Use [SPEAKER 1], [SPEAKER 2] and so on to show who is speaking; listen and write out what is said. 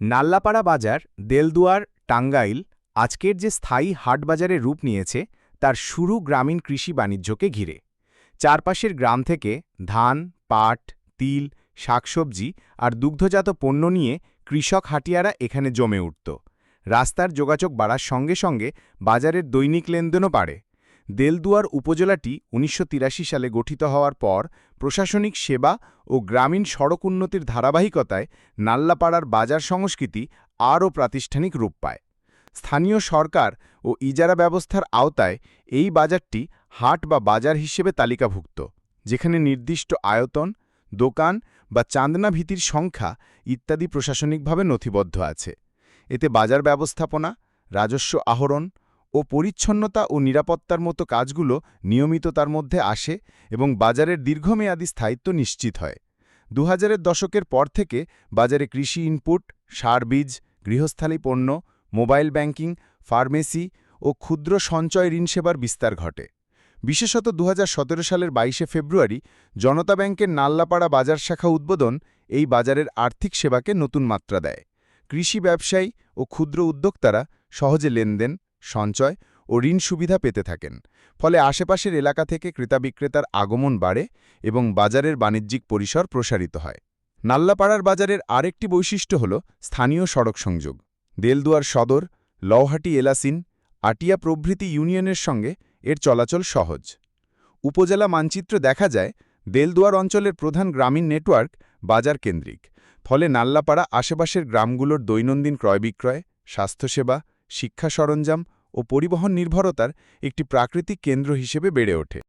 [SPEAKER 1] নাল্লাপাড়া বাজার, দেলদুয়ার, টাঙ্গাইল আজকের যে স্থায়ী হাটবাজারের রূপ নিয়েছে, তার শুরু গ্রামীণ কৃষি বাণিজ্যকে ঘিরে। চারপাশের গ্রাম থেকে ধান, পাট, তিল, শাকসবজি আর দুগ্ধজাত পণ্য নিয়ে কৃষক হাটিয়ারা এখানে জমে উঠত। রাস্তার যোগাযোগ বাড়ার সঙ্গে সঙ্গে বাজারের দৈনিক লেনদেনও বাড়ে। দেলদুয়ার উপজেলাটি উনিশশো তিরাশি সালে গঠিত হওয়ার পর প্রশাসনিক সেবা ও গ্রামীণ সড়ক উন্নতির ধারাবাহিকতায় নাল্লাপাড়ার বাজার সংস্কৃতি আরও প্রাতিষ্ঠানিক রূপ পায়। স্থানীয় সরকার ও ইজারা ব্যবস্থার আওতায় এই বাজারটি হাট বা বাজার হিসেবে তালিকাভুক্ত, যেখানে নির্দিষ্ট আয়তন, দোকান বা চাঁদনা ভীতির সংখ্যা ইত্যাদি প্রশাসনিকভাবে নথিবদ্ধ আছে। এতে বাজার ব্যবস্থাপনা, রাজস্ব আহরণ ও পরিচ্ছন্নতা ও নিরাপত্তার মতো কাজগুলো নিয়মিত তার মধ্যে আসে এবং বাজারের দীর্ঘমেয়াদী স্থায়িত্ব নিশ্চিত হয়। দু দশকের পর থেকে বাজারে কৃষি ইনপুট, সার বীজ, গৃহস্থালী পণ্য, মোবাইল ব্যাংকিং, ফার্মেসি ও ক্ষুদ্র সঞ্চয় ঋণ সেবার বিস্তার ঘটে। বিশেষত দু হাজার সতেরো সালের বাইশে ফেব্রুয়ারি জনতা ব্যাংকের নাল্লাপাড়া বাজার শাখা উদ্বোধন এই বাজারের আর্থিক সেবাকে নতুন মাত্রা দেয়। কৃষি ব্যবসায়ী ও ক্ষুদ্র উদ্যোক্তারা সহজে লেনদেন সঞ্চয় ও ঋণ সুবিধা পেতে থাকেন। ফলে আশেপাশের এলাকা থেকে ক্রেতা বিক্রেতার আগমন বাড়ে এবং বাজারের বাণিজ্যিক পরিসর প্রসারিত হয়। নাল্লাপাড়ার বাজারের আরেকটি বৈশিষ্ট্য হল স্থানীয় সড়ক সংযোগ। দেলদুয়ার সদর, লওহাটি এলাসিন, আটিয়া প্রভৃতি ইউনিয়নের সঙ্গে এর চলাচল সহজ। উপজেলা মানচিত্র দেখা যায়, দেলদুয়ার অঞ্চলের প্রধান গ্রামীণ নেটওয়ার্ক বাজার কেন্দ্রিক। ফলে নাল্লাপাড়া আশেপাশের গ্রামগুলোর দৈনন্দিন ক্রয় বিক্রয় স্বাস্থ্যসেবা শিক্ষা সরঞ্জাম ও পরিবহন নির্ভরতার একটি প্রাকৃতিক কেন্দ্র হিসেবে বেড়ে ওঠে।